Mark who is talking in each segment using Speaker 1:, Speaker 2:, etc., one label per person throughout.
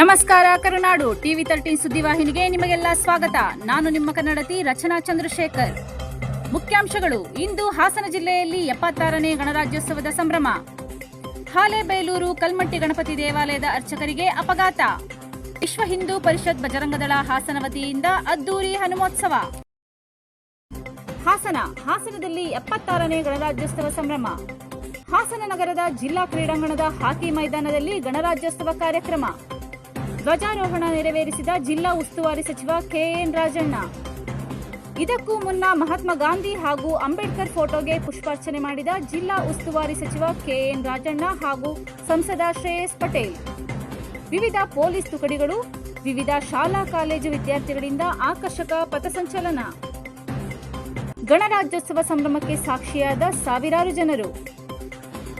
Speaker 1: ನಮಸ್ಕಾರ, ಕರುನಾಡು TV thirteen ಸುದ್ದಿವಾಹಿನಿಗೆ ನಿಮಗೆಲ್ಲ ಸ್ವಾಗತ. ನಾನು ನಿಮ್ಮ ಕನ್ನಡತಿ ರಚನಾ ಚಂದ್ರಶೇಖರ್. ಮುಖ್ಯಾಂಶಗಳು, ಇಂದು ಹಾಸನ ಜಿಲ್ಲೆಯಲ್ಲಿ ಎಪ್ಪತ್ತಾರನೇ ಗಣರಾಜ್ಯೋತ್ಸವದ ಸಂಭ್ರಮ. ಹಾಲೇಬೇಲೂರು ಕಲ್ಮಟ್ಟಿ ಗಣಪತಿ ದೇವಾಲಯದ ಅರ್ಚಕರಿಗೆ ಅಪಘಾತ. ವಿಶ್ವ ಹಿಂದೂ ಪರಿಷತ್ ಬಜರಂಗದಳ ಹಾಸನ ವತಿಯಿಂದ ಅದ್ದೂರಿ ಹನುಮೋತ್ಸವ. ಹಾಸನ, ಹಾಸನದಲ್ಲಿ ಎಪ್ಪತ್ತಾರನೇ ಗಣರಾಜ್ಯೋತ್ಸವ ಸಂಭ್ರಮ. ಹಾಸನ ನಗರದ ಜಿಲ್ಲಾ ಕ್ರೀಡಾಂಗಣದ ಹಾಕಿ ಮೈದಾನದಲ್ಲಿ ಗಣರಾಜ್ಯೋತ್ಸವ ಕಾರ್ಯಕ್ರಮ. ಧ್ವಜಾರೋಹಣ ನೆರವೇರಿಸಿದ ಜಿಲ್ಲಾ ಉಸ್ತುವಾರಿ ಸಚಿವ ಕೆಎನ್ ರಾಜಣ್ಣ. ಇದಕ್ಕೂ ಮುನ್ನ ಮಹಾತ್ಮ ಗಾಂಧಿ ಹಾಗೂ ಅಂಬೇಡ್ಕರ್ ಫೋಟೋಗೆ ಪುಷ್ಪಾರ್ಚನೆ ಮಾಡಿದ ಜಿಲ್ಲಾ ಉಸ್ತುವಾರಿ ಸಚಿವ ಕೆಎನ್ ರಾಜಣ್ಣ ಹಾಗೂ ಸಂಸದ ಶ್ರೇಯಸ್ ಪಟೇಲ್. ವಿವಿಧ ಪೊಲೀಸ್ ತುಕಡಿಗಳು, ವಿವಿಧ ಶಾಲಾ, ಕಾಲೇಜು ವಿದ್ಯಾರ್ಥಿಗಳಿಂದ ಆಕರ್ಷಕ ಪಥಸಂಚಲನ. ಗಣರಾಜ್ಯೋತ್ಸವ ಸಂಭ್ರಮಕ್ಕೆ ಸಾಕ್ಷಿಯಾದ ಸಾವಿರಾರು ಜನರು.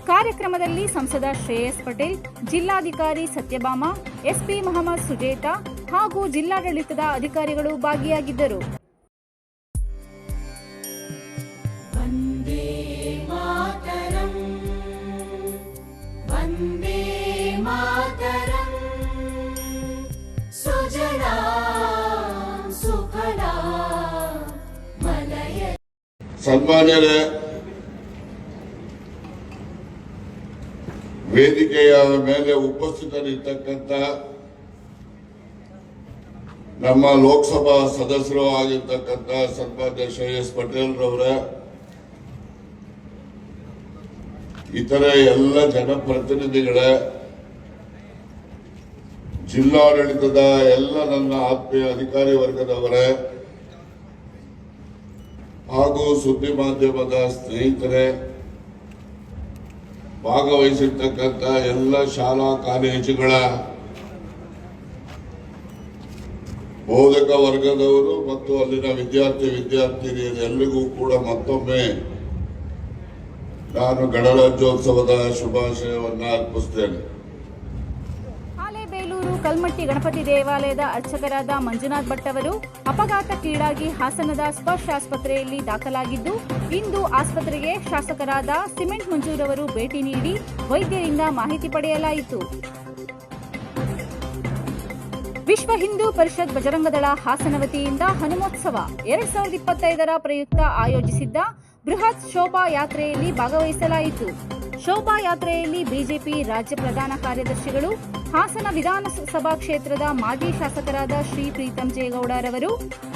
Speaker 1: ಕಾರ್ಯಕ್ರಮದಲ್ಲಿ ಸಂಸದ ಶ್ರೇಯಸ್ ಪಟೇಲ್, ಜಿಲ್ಲಾಧಿಕಾರಿ ಸತ್ಯಭಾಮ, ಎಸ್ಪಿ ಮೊಹಮ್ಮದ್ ಸುಜೇತಾ ಹಾಗೂ ಜಿಲ್ಲಾಡಳಿತದ ಅಧಿಕಾರಿಗಳು ಭಾಗಿಯಾಗಿದ್ದರು.
Speaker 2: ಸನ್ಮಾನ್ಯರೇ ವೇದಿಕೆಯ ಮೇಲೆ ಉಪಸ್ಥಿತರಿರ್ತಕ್ಕಂಥ ನಮ್ಮ ಲೋಕಸಭಾ ಸದಸ್ಯರು ಆಗಿರ್ತಕ್ಕಂಥ ಸನ್ಮಾನ್ಯ ಶ್ರೇಯಸ್ ಪಟೇಲ್ ರವರ, ಇತರ ಎಲ್ಲ ಜನಪ್ರತಿನಿಧಿಗಳ, ಜಿಲ್ಲಾಡಳಿತದ ಎಲ್ಲ ನನ್ನ ಆತ್ಮೀಯ ಅಧಿಕಾರಿ ವರ್ಗದವರೇ ಹಾಗೂ ಸುದ್ದಿ ಮಾಧ್ಯಮದ ಸ್ನೇಹಿತರೆ, ಭಾಗವಹಿಸಿರ್ತಕ್ಕಂಥ ಎಲ್ಲ ಶಾಲಾ ಕಾಲೇಜುಗಳ ಬೋಧಕ ವರ್ಗದವರು ಮತ್ತು ಅಲ್ಲಿನ ವಿದ್ಯಾರ್ಥಿ ವಿದ್ಯಾರ್ಥಿನಿಯರೆಲ್ಲರಿಗೂ ಕೂಡ ಮತ್ತೊಮ್ಮೆ ನಾನು ಗಣರಾಜ್ಯೋತ್ಸವದ ಶುಭಾಶಯವನ್ನು ಅರ್ಪಿಸ್ತೇನೆ.
Speaker 1: ಕಲ್ಮಟ್ಟಿ ಗಣಪತಿ ದೇವಾಲಯದ ಅರ್ಚಕರಾದ ಮಂಜುನಾಥ್ ಭಟ್ ಅವರು ಅಪಘಾತಕ್ಕೀಡಾಗಿ ಹಾಸನದ ಸ್ಪರ್ಶ ಆಸ್ಪತ್ರೆಯಲ್ಲಿ ದಾಖಲಾಗಿದ್ದು, ಇಂದು ಆಸ್ಪತ್ರೆಗೆ ಶಾಸಕರಾದ ಸಿಮೆಂಟ್ ಮಂಜೂರವರು ಭೇಟಿ ನೀಡಿ ವೈದ್ಯರಿಂದ ಮಾಹಿತಿ ಪಡೆಯಲಾಯಿತು. ವಿಶ್ವ ಹಿಂದೂ ಪರಿಷತ್ ಬಜರಂಗದಳ ಹಾಸನ ವತಿಯಿಂದ ಹನುಮೋತ್ಸವ ಎರಡ್ ಸಾವಿರದ ಇಪ್ಪತ್ತೈದರ ಪ್ರಯುಕ್ತ ಆಯೋಜಿಸಿದ್ದ ಬೃಹತ್ ಶೋಭಾ ಯಾತ್ರೆಯಲ್ಲಿ ಭಾಗವಹಿಸಲಾಯಿತು. ಶೋಭಾ ಯಾತ್ರೆಯಲ್ಲಿ ಬಿಜೆಪಿ ರಾಜ್ಯ ಪ್ರಧಾನ ಕಾರ್ಯದರ್ಶಿಗಳು ಹಾಸನ ವಿಧಾನಸಭಾ ಕ್ಷೇತ್ರದ ಮಾಜಿ ಶಾಸಕರಾದ ಶ್ರೀ ಪ್ರೀತಂ ಜೇಗೌಡರವರು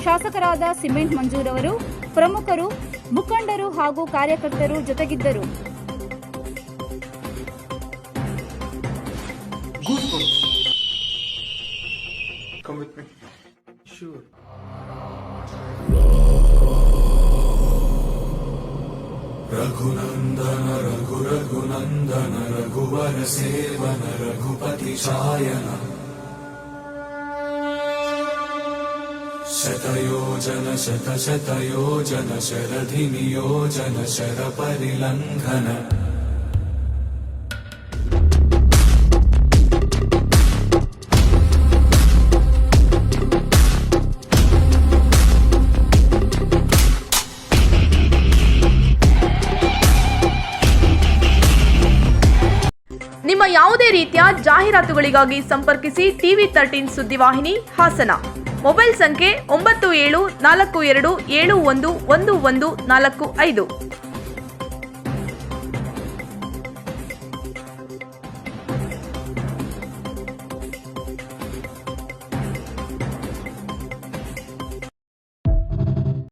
Speaker 1: ಶಾಸಕರಾದ ಸಿಮೆಂಟ್ ಮಂಜೂರವರು ಪ್ರಮುಖರು ಮುಖಂಡರು ಹಾಗೂ ಕಾರ್ಯಕರ್ತರು ಜೊತೆಗಿದ್ದರು
Speaker 3: ರಘುನಂದನ. Sure.
Speaker 4: रघुनन्दन रघु रघुनन्दन रघुवर सेवन रघुपति चायन। शतयोजन शतशतयोजन शरधि नियोजन शरपरिलङ्घन
Speaker 5: ನಿಮ್ಮ ಯಾವುದೇ ರೀತಿಯ ಜಾಹೀರಾತುಗಳಿಗಾಗಿ ಸಂಪರ್ಕಿಸಿ ಟಿವಿ ತರ್ಟೀನ್ ಸುದ್ದಿವಾಹಿನಿ ಹಾಸನ. ಮೊಬೈಲ್ ಸಂಖ್ಯೆ ಒಂಬತ್ತು ಏಳು ನಾಲ್ಕು ಎರಡು ಏಳು ಒಂದು ಒಂದು ಒಂದು ನಾಲ್ಕು ಐದು.